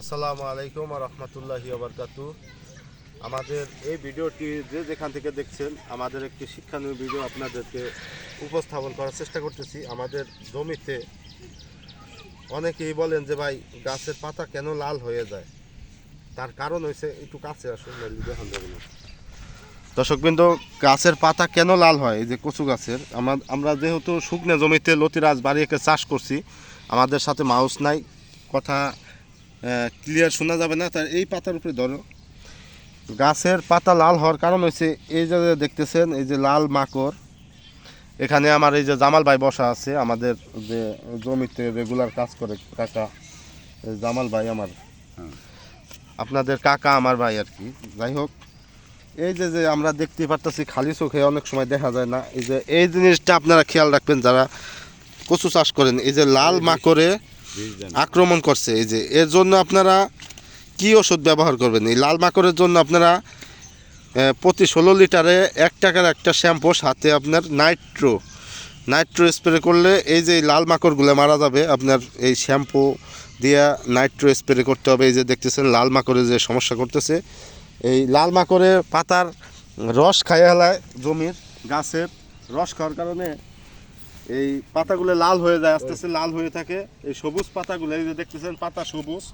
আসসালামু আলাইকুম রহমতুল্লাহি আবরকাতু আমাদের এই ভিডিওটি যে যেখান থেকে দেখছেন, আমাদের একটি শিক্ষানীয় ভিডিও আপনাদেরকে উপস্থাপন করার চেষ্টা করতেছি। আমাদের জমিতে অনেকেই বলেন যে, ভাই, গাছের পাতা কেন লাল হয়ে যায়? তার কারণ হয়েছে একটু কাছে আসুন দেখান। দর্শকবৃন্দ, গাছের পাতা কেন লাল হয়? এই যে কচু গাছের আমার আমরা যেহেতু শুকনো জমিতে লতিরাজ বাড়ি একে চাষ করছি, আমাদের সাথে মাউস নাই, কথা ক্লিয়ার শোনা যাবে না তার এই পাতার উপরে ধরো। গাছের পাতা লাল হওয়ার কারণ হচ্ছে এই যে দেখতেছেন এই যে লাল মাকড় এখানে আমার এই যে জামাল ভাই বসা আছে আমাদের যে জমিতে রেগুলার কাজ করে কাকা এই জামাল ভাই আমার। আপনাদের কাকা আমার ভাই আর কি যাই হোক। এই যে যে আমরা দেখতে পারতেছি খালি চোখে অনেক সময় দেখা যায় না এই যে এই জিনিসটা আপনারা খেয়াল রাখবেন যারা কচু চাষ করেন এই যে লাল মাকড়ে আক্রমণ করছে। এই যে, এর জন্য আপনারা কি ওষুধ ব্যবহার করবেন? এই লাল মাকড়ের জন্য আপনারা প্রতি ষোলো লিটারে এক টাকার একটা শ্যাম্পু, সাথে আপনার নাইট্রো নাইট্রো স্প্রে করলে এই যে লাল মাকড়গুলো মারা যাবে, আপনার এই শ্যাম্পু দিয়ে নাইট্রো স্প্রে করতে হবে। এই যে দেখতেছেন, লাল মাকড়ে যে সমস্যা করতেছে, এই লাল মাকড়ে পাতার রস খাইয়ে হেলায় জমির গাছের রস খাওয়ার কারণে এই পাতাগুলো লাল হয়ে যায়, আস্তে আস্তে লাল হয়ে থাকে। এই সবুজ পাতাগুলো, এই যে দেখতেছেন, পাতা সবুজ।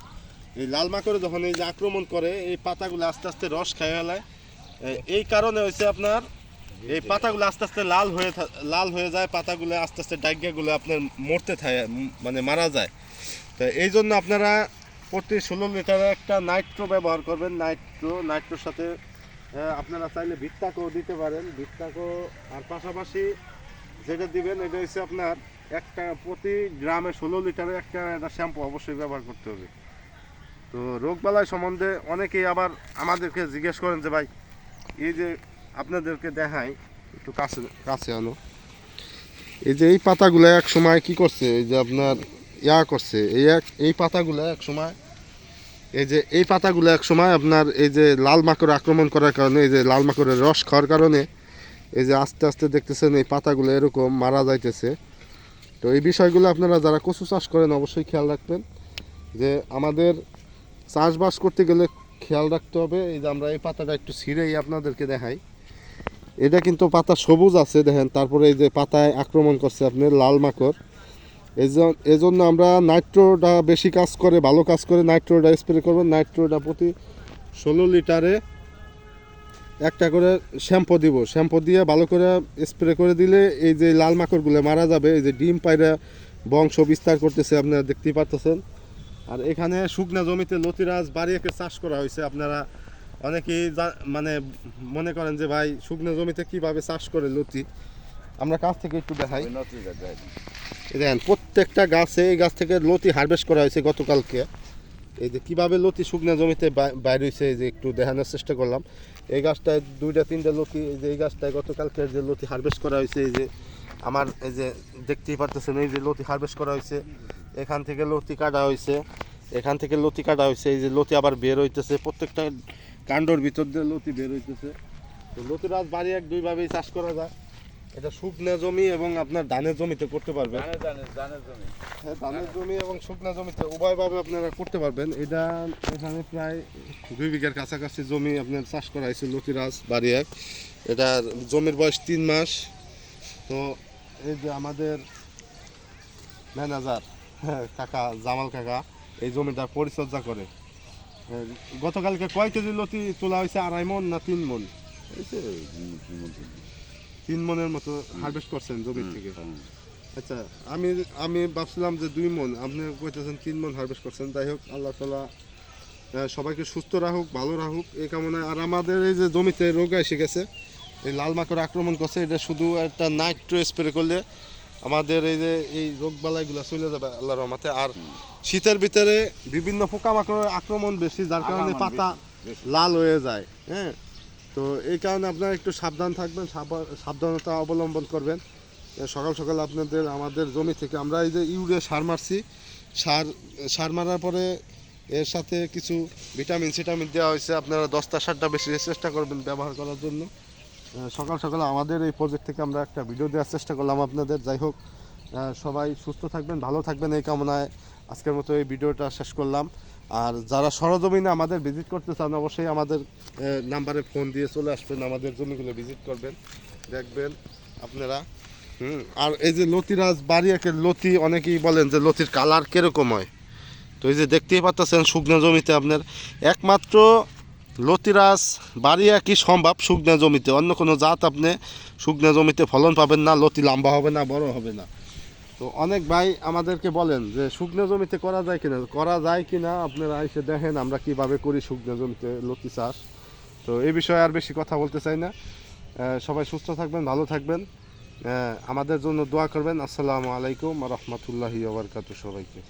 এই লাল মাকড়ে যখন এই যে আক্রমণ করে, এই পাতাগুলো আস্তে আস্তে রস খেয়ে ফেলায় এই কারণে হচ্ছে আপনার, এই পাতাগুলো আস্তে আস্তে লাল হয়ে লাল হয়ে যায়, পাতাগুলো আস্তে আস্তে ডাইগাগুলো আপনার মরতে থাকে মানে মারা যায়। তো এই জন্য আপনারা প্রতি ষোলো লিটারে একটা নাইট্রো ব্যবহার করবেন, নাইট্রো, নাইট্রোর সাথে আপনারা চাইলে ভিত্তাকও দিতে পারেন। ভিত্তাকও আর পাশাপাশি যেটা দিবেন, এটা হচ্ছে আপনার একটা প্রতি গ্রামে ষোলো লিটারে একটা একটা শ্যাম্পু অবশ্যই ব্যবহার করতে হবে। তো রোগবালাই সম্বন্ধে অনেকেই আবার আমাদেরকে জিজ্ঞেস করেন যে, ভাই, এই যে আপনাদেরকে দেখাই, একটু কাছে কাছে আনো। এই যে এই পাতাগুলো এক সময় কি করছে, এই যে আপনার ইয়া করছে, এই এক, এই পাতাগুলো এক সময়, এই যে এই পাতাগুলো এক সময় আপনার এই যে লাল মাকড় আক্রমণ করার কারণে, এই যে লাল মাকড়ের রস খাওয়ার কারণে এই যে আস্তে আস্তে দেখতেছেন এই পাতাগুলো এরকম মারা যাইতেছে। তো এই বিষয়গুলো আপনারা যারা কচু চাষ করেন অবশ্যই খেয়াল রাখবেন যে আমাদের চাষবাস করতে গেলে খেয়াল রাখতে হবে। এই যে আমরা এই পাতাটা একটু ছিঁড়েই আপনাদেরকে দেখাই। এটা কিন্তু পাতা সবুজ আছে, দেখেন। তারপরে এই যে পাতায় আক্রমণ করছে আপনার লাল মাকড়। এজন্য আমরা নাইট্রোটা বেশি কাজ করে, ভালো কাজ করে নাইট্রোটা স্প্রে করবেন নাইট্রোটা প্রতি ষোলো লিটারে একটা করে শ্যাম্পু দিব। শ্যাম্পু দিয়ে ভালো করে স্প্রে করে দিলে এই যে লাল মাকড়গুলো মারা যাবে এই যে ডিম পায়রা বংশ বিস্তার করতেছে আপনারা দেখতেই পাচ্ছেন আর এখানে শুকনা জমিতে লতিরাজ বাড়িয়েকে চাষ করা হয়েছে। আপনারা অনেকেই মানে মনে করেন যে ভাই শুকনো জমিতে কীভাবে চাষ করে লতি? আমরা কাছ থেকে একটু দেখাই। দেখেন প্রত্যেকটা গাছে এই গাছ থেকে লতি হারভেস্ট করা হয়েছে গতকালকে। এই যে কীভাবে লতি শুকনো জমিতে বাইর হয়েছে এই যে একটু দেখানোর চেষ্টা করলাম। এই গাছটায় দুইটা তিনটা লতি এই যে এই গাছটায় গতকালকে যে লতি হারভেস্ট করা হয়েছে এই যে আমার এই যে দেখতেই পারতেছেন এই যে লতি হারভেস্ট করা হয়েছে এখান থেকে লতি কাটা হয়েছে এখান থেকে লতি কাটা হয়েছে এই যে লতি আবার বের হইতেছে প্রত্যেকটা কাণ্ডর ভিতর দিয়ে লতি বের হইতেছে। তো লতিরাজ বাড়ি এক দুইভাবেই চাষ করা যায়। এটা শুকনো জমি এবং আপনার ধানের জমিতে করতে পারবেন। হ্যাঁ, ধানের জমি এবং শুকনো জমিতে উভয়ভাবে আপনারা করতে পারবেন। এটা এখানে প্রায় দুই বিঘার কাছাকাছি জমি আপনার চাষ করা হয়েছে লতিরাজ বাড়ি এক এটা জমির বয়স তিন মাস। তো এই যে আমাদের ম্যানেজার হ্যাঁ, কাকা জামাল কাকা এই জমিটার পরিচর্যা করে। গতকালকে কয় কেজি লতি তোলা হয়েছে? আড়াই মন না তিন মন? তিন মনের মতো হারভেস্ট করছেন জমির থেকে। আচ্ছা আমি আমি ভাবছিলাম যে দুই মন। আপনি কইতেছেন তিন মন হারভেস্ট করছেন। যাই হোক আল্লাহ তালা সবাইকে সুস্থ রাখুক ভালো রাখুক এই কামনায়। আর আমাদের এই যে জমিতে রোগ এসে গেছে এই লাল মাকড় আক্রমণ করছে এটা শুধু একটা নাইট্রো স্প্রে করলে আমাদের এই যে এই রোগ বালাইগুলো চলে যাবে আল্লাহ রহমাতে। আর শীতের ভিতরে বিভিন্ন পোকামাকড়ের আক্রমণ বেশি যার কারণে পাতা লাল হয়ে যায় হ্যাঁ? তো এই কারণে আপনারা একটু সাবধান থাকবেন সাবা- সাবধানতা অবলম্বন করবেন। সকাল সকাল আপনাদের আমাদের জমি থেকে আমরা এই যে ইউরিয়া সার মারছি সার সার মারার পরে এর সাথে কিছু ভিটামিন, সিটামিন দেওয়া হয়েছে। আপনারা দশটা সারটা বেশি চেষ্টা করবেন ব্যবহার করার জন্য। সকাল সকাল আমাদের এই প্রজেক্ট থেকে আমরা একটা ভিডিও দেওয়ার চেষ্টা করলাম আপনাদের। যাই হোক সবাই সুস্থ থাকবেন, ভালো থাকবেন এই কামনায়। আজকের মতো এই ভিডিওটা শেষ করলাম। আর যারা সরজমিনে আমাদের ভিজিট করতে চান, অবশ্যই আমাদের নাম্বারে ফোন দিয়ে চলে আসবেন। আমাদের জমিগুলো ভিজিট করবেন, দেখবেন আপনারা। হুম, আর এই যে লতিরাজ বাড়িয়াকের লতি, অনেকেই বলেন যে লতির কালার কীরকম হয়? তো এই যে দেখতেই পাচ্ছেন শুকনো জমিতে আপনার একমাত্র লতিরাজ বাড়িয়া কি সম্ভব শুকনো জমিতে? অন্য কোনো জাত আপনি শুকনো জমিতে ফলন পাবেন না, লতি লম্বা হবে না, বড় হবে না। তো অনেক ভাই আমাদেরকে বলেন যে শুকনো জমিতে করা যায় কিনা? করা যায় কিনা? আপনারা এসে দেখেন আমরা কীভাবে করি শুকনো জমিতে লতি চাষ। তো এই বিষয়ে আর বেশি কথা বলতে চাই না। সবাই সুস্থ থাকবেন, ভালো থাকবেন। আমাদের জন্য দোয়া করবেন। আসসালামু আলাইকুম রহমতুল্লাহি ওবরকাতু সবাইকে।